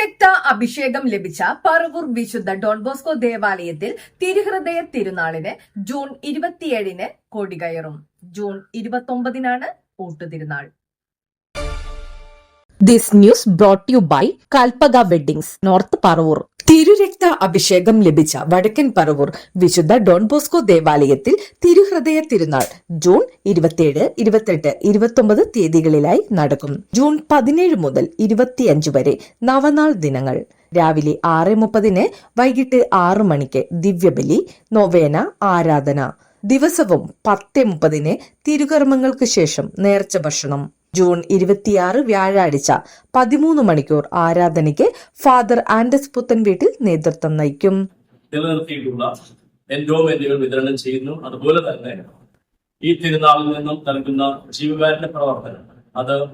തിരുരക്ത അഭിഷേകം ലഭിച്ച പറവൂർ വിശുദ്ധ ഡോൺ ബോസ്കോ ദേവാലയത്തിൽ തിരുഹൃദയ തിരുനാളിന് ജൂൺ ഇരുപത്തിയേഴിന് കൊടികയറും. ജൂൺ ഇരുപത്തൊമ്പതിനാണ് ഊട്ടുതിരുനാൾ. This news brought you by Kalpaka weddings north Paravur തിരുരക്ത അഭിഷേകം ലഭിച്ച വടക്കൻ പറവൂർ വിശുദ്ധ ഡോൺ ബോസ്കോ ദേവാലയത്തിൽ തിരുഹൃദയ തിരുനാൾ ജൂൺ ഇരുപത്തിയേഴ് ഇരുപത്തെട്ട് ഇരുപത്തൊമ്പത് തീയതികളിലായി നടക്കും. ജൂൺ പതിനേഴ് മുതൽ ഇരുപത്തിയഞ്ച് വരെ നവനാൾ ദിനങ്ങൾ. രാവിലെ ആറ് മുപ്പതിന് വൈകിട്ട് ആറു മണിക്ക് ദിവ്യബലി നൊവേന ആരാധന. ദിവസവും പത്ത് മുപ്പതിന് തിരുകർമ്മങ്ങൾക്ക് ശേഷം നേർച്ച ഭക്ഷണം. ജൂൺ ഇരുപത്തിയാറ് വ്യാഴാഴ്ച പതിമൂന്ന് മണിക്കൂർ ആരാധനയ്ക്ക് ഫാദർ ആൻഡസ് പുത്തൻ വീട്ടിൽ നേതൃത്വം നയിക്കും. നിലനിർത്തിയിട്ടുള്ള വിതരണം ചെയ്യുന്നു. അതുപോലെ തന്നെ ഈ തിരുനാളിൽ നിന്നും നൽകുന്ന ജീവകാരുണ്യ പ്രവർത്തനം അത്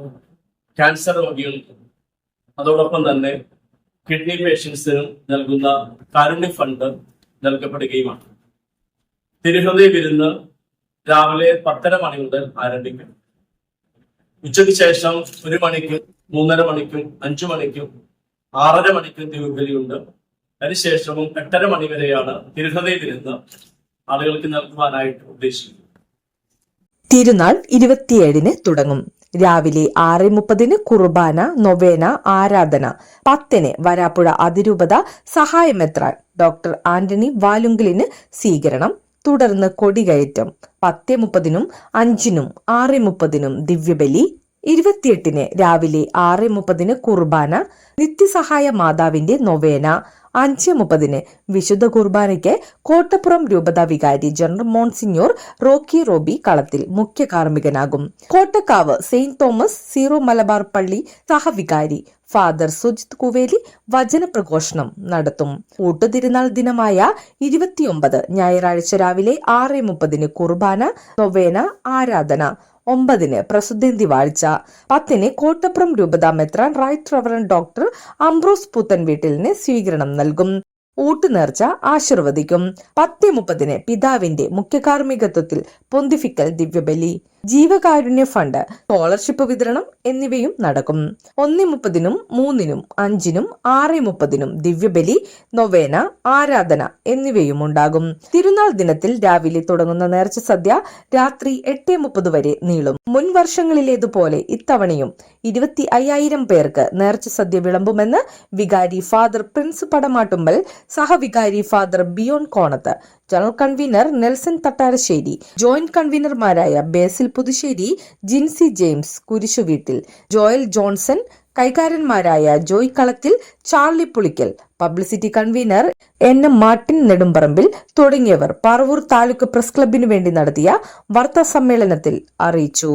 ക്യാൻസർ രോഗികൾക്ക് അതോടൊപ്പം തന്നെ കിഡ്നി പേഷ്യൻസിനും നൽകുന്ന കാരുണ്യ ഫണ്ട് നൽകപ്പെടുകയുമാണ്. തിരുഹൃദയ വിരുന്ന് രാവിലെ പത്തര മണി മുതൽ ആരംഭിക്കും. ഉച്ചയ്ക്ക് ശേഷം ഒരു മണിക്കും മൂന്നര മണിക്കും അഞ്ചു മണിക്കും ആറര മണിക്കും തിരുവലിയുണ്ട് അതിനുശേഷവും എട്ടര മണി വരെയാണ് തിരുഹതയിൽ ഇരുന്ന് ആളുകൾക്ക് നൽകുവാനായിട്ട് ഉദ്ദേശിക്കുന്നത്. തിരുനാൾ ഇരുപത്തിയേഴിന് തുടങ്ങും. രാവിലെ ആറ് മുപ്പതിന് കുർബാന നൊവേന ആരാധന പത്തിന് വരാപ്പുഴ അതിരൂപത സഹായമെത്രാൻ ഡോക്ടർ ആന്റണി വാലുങ്കലിന് സ്വീകരണം. തുടർന്ന് കൊടികയറ്റം. പത്ത് മുപ്പതിനും അഞ്ചിനും ആറ് മുപ്പതിനും ദിവ്യബലി ഇരുപത്തിയെട്ടിന് രാവിലെ ആറ് മുപ്പതിന് കുർബാന നിത്യസഹായ മാതാവിന്റെ നൊവേന അഞ്ച് മുപ്പതിന് വിശുദ്ധ കുർബാനയ്ക്ക് കോട്ടപ്പുറം രൂപത വികാരി general monsignor Rocky Robi Kalathil മുഖ്യ കാർമ്മികനാകും. Kottakkavu saint Thomas Syro Malabar പള്ളി സഹവികാരി ഫാദർ സുജിത് കുവേലി വചനപ്രഘോഷണം നടത്തും. കൂട്ടുതിരുന്നാൾ ദിനമായ ഇരുപത്തിയൊമ്പത് ഞായറാഴ്ച രാവിലെ ആറ് മുപ്പതിന് കുർബാന നൊവേന ആരാധന ഒമ്പതിന് പ്രസിദ്ധന്തി വാഴ്ച പത്തിന് കോട്ടപ്പുറം രൂപത മെത്രാൻ റൈറ്റ് റവറൻ ഡോക്ടർ അംബ്രോസ് പുത്തൻ വീട്ടിലിന് സ്വീകരണം നൽകും. ഊട്ടുനേർച്ച ആശീർവദിക്കും. പത്ത് മുപ്പതിന് പിതാവിന്റെ മുഖ്യകാർമ്മികത്വത്തിൽ പൊന്തിഫിക്കൽ ദിവ്യബലി. ജീവകാരുണ്യ ഫണ്ട് സ്കോളർഷിപ്പ് വിതരണം എന്നിവയും നടക്കും. ഒന്ന് മുപ്പതിനും മൂന്നിനും അഞ്ചിനും ആറ് മുപ്പതിനും ദിവ്യബലി നൊവേന ആരാധന എന്നിവയും ഉണ്ടാകും. തിരുനാൾ ദിനത്തിൽ രാവിലെ തുടങ്ങുന്ന നേർച്ച സദ്യ രാത്രി എട്ട് മുപ്പത് വരെ നീളും. മുൻ വർഷങ്ങളിലേതുപോലെ ഇത്തവണയും ഇരുപത്തി അയ്യായിരം പേർക്ക് നേർച്ച സദ്യ വിളമ്പുമെന്ന് വികാരി father Prince Padamattumbal സഹവികാരി father Bion Konath general convener Nelson Thattarassery joint കൺവീനർമാരായ ബേസിൽ Puthussery Jincy James കുരിശുവീട്ടിൽ Joel Johnson കൈകാരന്മാരായ Joy Kalathil Charlie Pulickal publicity convener N M Martin Nedumparambil തുടങ്ങിയവർ പറവൂർ താലൂക്ക് പ്രസ് ക്ലബിനു വേണ്ടി നടത്തിയ വാർത്താ സമ്മേളനത്തിൽ അറിയിച്ചു.